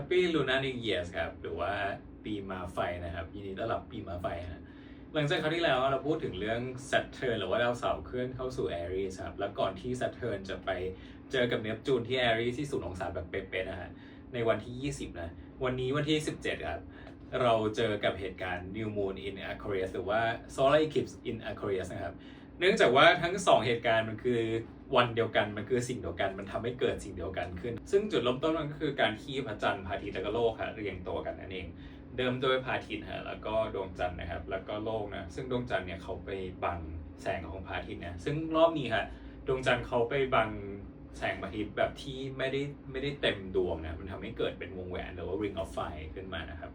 Happy Lunar New Year ครับหรือว่าปีมาไฟนะครับยินดีต้อนรับปีมาไฟฮะหลังจากคราวที่แล้วเราพูดถึงเรื่อง Saturn หรือว่าดาวเสาร์เคลื่อนเข้าสู่ Aries ครับแล้วก่อนที่ Saturn จะไปเจอกับเนปจูนที่ Aries ที่ศูนย์องศาแบบเป๊ะๆนะฮะในวันที่ 20 นะ วันนี้วันที่ 17 ครับ เราเจอกับเหตุการณ์ New Moon in Aquarius หรือว่า Solar Eclipse in Aquarius นะครับ เนื่องจากว่าทั้งสองเหตุการณ์มันคือวันเดียวกันมันคือสิ่งเดียวกันมันทำให้เกิดสิ่งเดียวกันขึ้น ซึ่งจุดเริ่มต้นมันก็คือการที่พระจันทร์พระอาทิตย์และก็โลกค่ะเรียงตัวกันนั่นเอง เดิมโดยพระอาทิตย์ฮะแล้วก็ดวงจันทร์นะครับ แล้วก็โลกนะซึ่งดวงจันทร์เนี่ยเขาไปบังแสงของพระอาทิตย์นะซึ่งรอบนี้ค่ะดวงจันทร์เขาไปบังแสงพระอาทิตย์แบบที่ไม่ได้ไม่ได้เต็มดวงนะมันทำให้เกิดเป็นวงแหวนหรือว่า ring of fire ขึ้นมานะครับ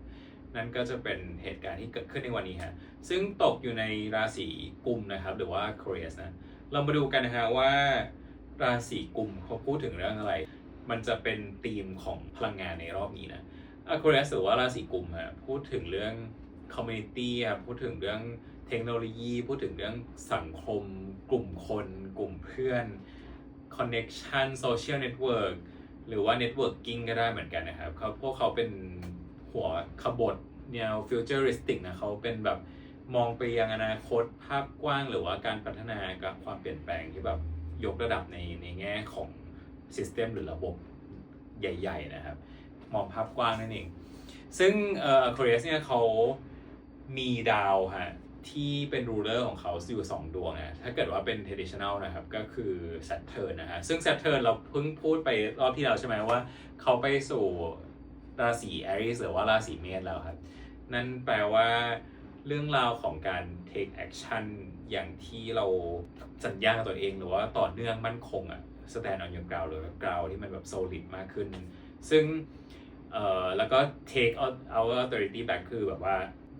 นั่นก็จะเป็นเหตุการณ์ที่เกิดขึ้นในวันนี้ฮะซึ่งตกอยู่ในราศีกุมนะครับหรือว่า Aquarius นะเรามาดูกันนะฮะว่า ราศีกุมเขาพูดถึงเรื่องอะไร มันจะเป็นธีมของพลังงานในรอบนี้นะ Aquarius หรือว่าราศีกุมฮะพูดถึงเรื่อง community ครับพูดถึงเรื่องเทคโนโลยี พูดถึงเรื่องสังคม กลุ่มคน กลุ่มเพื่อน connection social network หรือว่า networking ก็ได้เหมือนกันนะครับเขาพวกเขาเป็น หัวขบฏแนว futuristic นะเขาเป็นแบบมองไปยังอนาคตภาพกว้างหรือว่าการพัฒนากับความเปลี่ยนแปลงที่แบบยกระดับในในแง่ของ system หรือระบบใหญ่ ๆ นะครับ มองภาพกว้างนั่นเอง ซึ่งเอ่อ Aquarius เนี่ยเขามีดาวฮะที่เป็นรูเลอร์ของเขาอยู่2ดวงนะถ้าเกิดว่าเป็น traditional นะครับก็คือ Saturn นะฮะซึ่ง Saturn เราเพิ่งพูดไปรอบที่แล้วใช่ไหมว่า เขาไปสู่ ราศี Aries หรือว่าราศีเมษแล้วครับ นั่นแปลว่าเรื่องราวของการ take action อย่างที่เราสัญญาตัวเองหรือว่าต่อเนื่องมั่นคงอะ stand on your ground หรือ ground ที่มันแบบ solid มากขึ้น ซึ่งเอ่อแล้วก็ take our authority back คือแบบว่า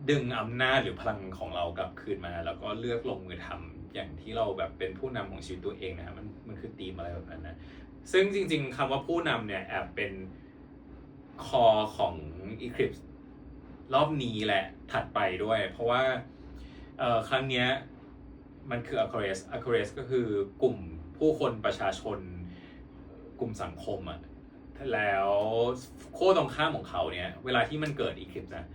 ดึงอำนาจหรือพลังของเรากลับคืนมา แล้วก็เลือกลงมือทำอย่างที่เราแบบเป็นผู้นำของชีวิตตัวเองนะครับมันมันคือธีมอะไรแบบนั้นนะ ซึ่งจริง ๆคำว่าผู้นำเนี่ยแอบเป็น คอของ Eclipse รอบนี้แหละถัดไปด้วย เพราะว่าเอ่อครั้งเนี้ยมันคือ Aquarius Aquarius ก็คือกลุ่มผู้คนประชาชนกลุ่มสังคมอะแล้วโค้ตรงข้ามของเขาเนี่ย เวลาที่มันเกิด Eclipse นะ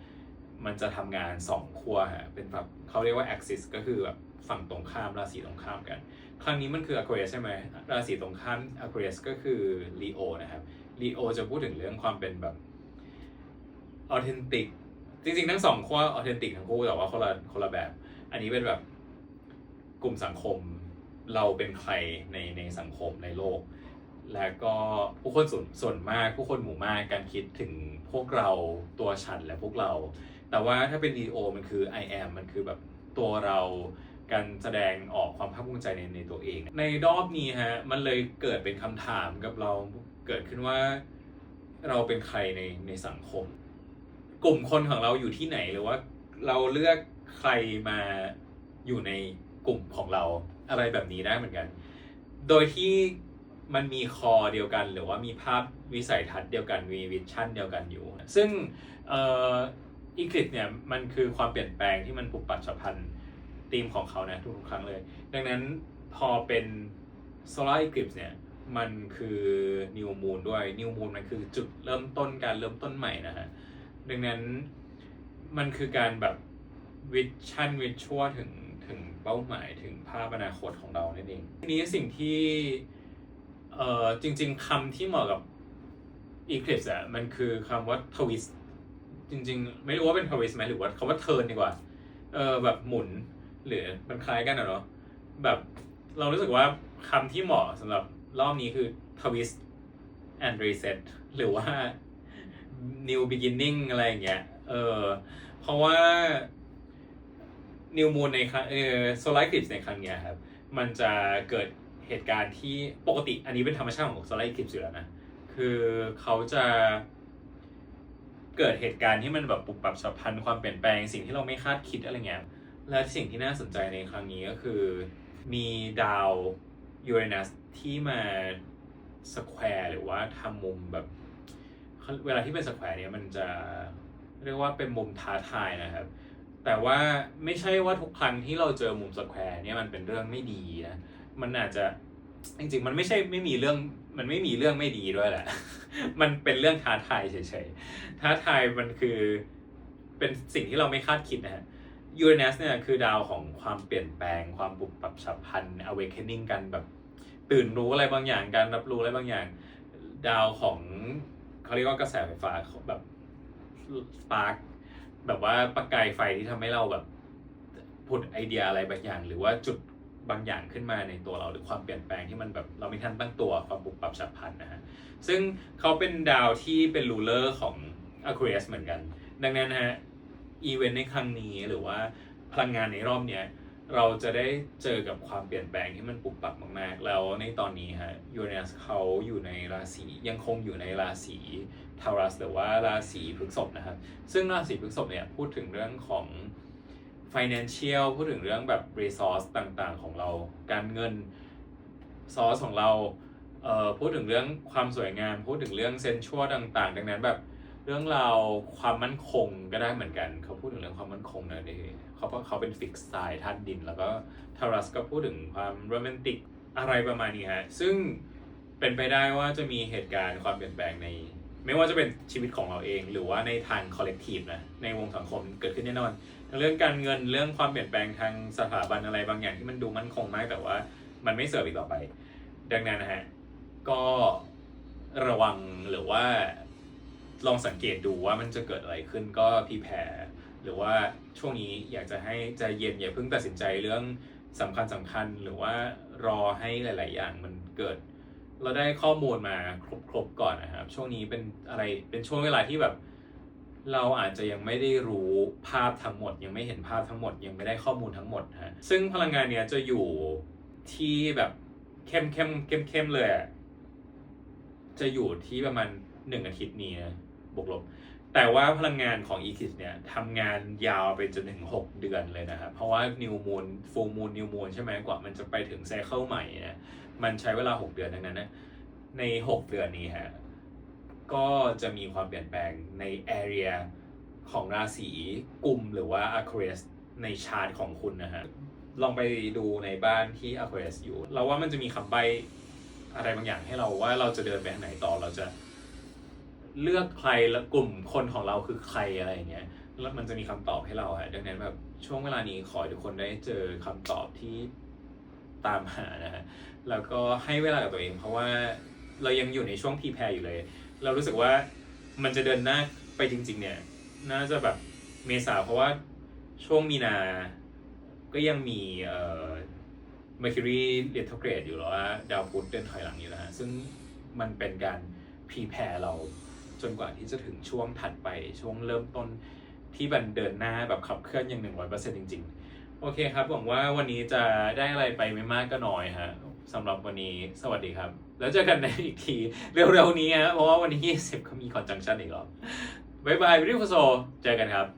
มันจะทำงานสองขั้วฮะเป็นแบบเขาเรียกว่า axis ก็คือแบบฝั่งตรงข้ามราศีตรงข้ามกัน ครั้งนี้มันคือ Aquarius ใช่ไหมราศีตรงข้าม Aquarius ก็คือ Leo นะครับ Leo จะพูดถึงเรื่องความเป็นแบบ authentic จริงๆทั้งสองขั้ว authentic ทั้งคู่แต่ว่าคนละคนละแบบ อันนี้เป็นแบบกลุ่มสังคมเราเป็นใครในในสังคมในโลก แล้วก็ผู้คนส่วนส่วนมากผู้คนหมู่มากการคิดถึงพวกเราตัวฉันและพวกเรา แต่ว่าถ้าเป็น Leo มันคือ I am มันคือแบบตัวเราการแสดงออกความภาคภูมิใจในในตัวเอง ในรอบนี้ฮะมันเลยเกิดเป็นคำถามกับเรา เกิดขึ้นว่าเราเป็นใครในในสังคม กลุ่มคนของเราอยู่ที่ไหนหรือว่า เราเลือกใครมาอยู่ในกลุ่มของเราอะไรแบบนี้ได้เหมือนกัน โดยที่มันมีคอเดียวกัน หรือว่ามีภาพวิสัยทัศน์เดียวกันมีวิชั่นเดียวกันอยู่ ซึ่งอ่ออีคลิปเนี่ยมันคือความเปลี่ยนแปลงที่มันปุบปับฉับพลันธีมของเขานะทุกๆครั้งเลย ดังนั้นพอเป็น solar eclipse เนี่ย มันคือ new moon ด้วย new moon มันคือจุดเริ่มต้นการเริ่มต้นใหม่นะฮะดังนั้นมันคือการแบบวิชั่นวิชัวถึงถึงเป้าหมายถึงภาพอนาคตของเรานั่นเองทีนี้สิ่งที่เอ่อจริง ๆคำที่เหมาะกับ Eclipse อะมันคือคำว่า twist จริง ๆ ไม่รู้ว่าเป็น twist ไหมหรือว่าคำว่า turn ดีกว่าเออแบบหมุนหรือมันคล้ายกันอะเนาะแบบเรารู้สึกว่าคำที่เหมาะสำหรับ รอบนี้คือ twist and reset หรือว่า new beginning อะไรอย่างเงี้ย เออ เพราะว่า new moon ในครั้งเออ solar eclipse ในครั้งเนี้ยครับ มันจะเกิดเหตุการณ์ที่ปกติอันนี้เป็นธรรมชาติของ solar eclipse อยู่แล้วนะ คือเขาจะเกิดเหตุการณ์ที่มันแบบปุบปรับฉับพลันความเปลี่ยนแปลงสิ่งที่เราไม่คาดคิดอะไรเงี้ย และสิ่งที่น่าสนใจในครั้งนี้ก็คือ มีดาว ยูเรนัสที่มาสแควร์หรือว่าทำมุมแบบ เวลาที่เป็นสแควร์เนี่ยมันจะเรียกว่าเป็นมุมท้าทายนะครับ แต่ว่าไม่ใช่ว่าทุกครั้งที่เราเจอมุมสแควร์เนี่ยมันเป็นเรื่องไม่ดีนะ มันอาจจะจริงๆ มันไม่ใช่ไม่มีเรื่องมันไม่มีเรื่องไม่ดีด้วยแหละ มันเป็นเรื่องท้าทายเฉยๆ ท้าทายมันคือเป็นสิ่งที่เราไม่คาดคิดนะฮะยูเรนัสเนี่ยคือดาวของความเปลี่ยนแปลงความปรับปรับฉับพลัน awakening กันแบบ ตื่นรู้อะไรบางอย่างการรับรู้อะไรบางอย่าง ดาวของเขาเรียกว่ากระแสไฟฟ้าแบบสปาร์กแบบว่าประกายไฟที่ทำให้เราแบบผุดไอเดียอะไรบางอย่าง หรือว่าจุดบางอย่างขึ้นมาในตัวเราหรือความเปลี่ยนแปลงที่มันแบบเราไม่ทันตั้งตัวความปรับปรับฉับพลันนะฮะซึ่งเขาเป็นดาวที่เป็นรูเลอร์ของ Aquarius เหมือนกัน ดังนั้นนะฮะอีเวนต์ในครั้งนี้หรือว่าพลังงานในรอบเนี้ย เราจะได้เจอกับความเปลี่ยนแปลงที่มันปรับปับมากๆ แล้วในตอนนี้ฮะยูเรนัสเขาอยู่ในราศียังคงอยู่ในราศีทารัสหรือว่าราศีพฤษภนะครับซึ่งราศีพฤษภเนี่ยพูดถึงเรื่องของ financial พูดถึงเรื่องแบบ resource ต่างๆ ของเราการเงิน source ของเราเอ่อพูดถึงเรื่องความสวยงาม พูดถึงเรื่องเซนชัวต่างๆ ดังนั้นแบบ เรื่องราวความมั่นคงก็ได้เหมือนกัน เขาพูดถึงเรื่องความมั่นคงนะเดเขาเพราะเขาเป็นฟิกสไตล์ธาตุดิน แล้วก็ทารัสก็พูดถึงความโรแมนติกอะไรประมาณนี้ฮะซึ่งเป็นไปได้ว่าจะมีเหตุการณ์ความเปลี่ยนแปลงใน ไม่ว่าจะเป็นชีวิตของเราเอง หรือว่าในทางคอลเลกทีฟนะในวงสังคมเกิดขึ้นแน่นอนทั้งเรื่องการเงินเรื่องความเปลี่ยนแปลงทางสถาบันอะไรบางอย่างที่มันดูมั่นคงมากแต่ว่ามันไม่เสิร์ฟอีกต่อไป ดังนั้นนะฮะก็ระวังหรือว่า ลองสังเกตดูว่ามันจะเกิดอะไรขึ้นก็พีแพรหรือว่าช่วงนี้อยากจะให้ใจเย็นอย่าเพิ่งตัดสินใจเรื่องสำคัญสำคัญหรือว่ารอให้หลาย ๆ อย่างมันเกิด เราได้ข้อมูลมาครบๆก่อนนะครับ ช่วงนี้เป็นอะไรเป็นช่วงเวลาที่แบบ เราอาจจะยังไม่ได้รู้ภาพทั้งหมด ยังไม่เห็นภาพทั้งหมด ยังไม่ได้ข้อมูลทั้งหมดฮะซึ่งพลังงานเนี้ยจะอยู่ที่แบบเข้มเข้มเข้มเข้มๆเลยจะอยู่ที่ประมาณหนึ่งอาทิตย์นี้นะ บวกลบ แต่ว่าพลังงานของอีคิสเนี่ยทำงานยาวไปจนถึง 6 เดือนเลยนะครับ เพราะว่านิวมูนฟูมูนนิวมูนใช่ไหมกว่ามันจะไปถึงไซเคิลใหม่เนี่ยมันใช้เวลา 6 เดือนดังนั้นนะใน 6 เดือนนี้ฮะก็จะมีความเปลี่ยนแปลงใน area ของราศีกุมหรือว่า Aquarius ในชาร์ตของคุณนะฮะ ลองไปดูในบ้านที่ Aquarius อยู่ เราว่ามันจะมีคำใบอะไรบางอย่างให้เราว่าเราจะเดินไปทางไหนต่อเราจะ เลือกใครและกลุ่มคนของเราคือใครอะไรอย่างเงี้ยแล้วมันจะมีคำตอบให้เราฮะดังนั้นแบบช่วงเวลานี้ขอทุกคนได้เจอคำตอบที่ตามหานะฮะแล้วก็ให้เวลากับตัวเอง เพราะว่าเรายังอยู่ในช่วงพีแพรอยู่เลย เรารู้สึกว่ามันจะเดินหน้าไปจริง ๆ เนี่ย น่าจะแบบเมษาเพราะว่าช่วงมีนา ก็ยังมีเอ่อ Mercury retrograde อยู่แล้วว่าดาวพุธเดินถอยหลังอยู่แล้วฮะซึ่งมันเป็นการพีแพรเรา จนกว่าที่จะถึงช่วงถัดไปช่วงเริ่มต้นที่มันเดินหน้าแบบขับเคลื่อนอย่างหนึ่งร้อยเปอร์เซ็นต์จริง ๆ โอเคครับ หวังว่าวันนี้จะได้อะไรไปไม่มากก็น้อยฮะสำหรับวันนี้สวัสดีครับ แล้วเจอกันในอีกทีเร็วๆนี้ฮะเพราะว่าวันที่20ก็มีคอนจังชันอีกรอบบ๊ายบายรีฟอโซเจอกันครับ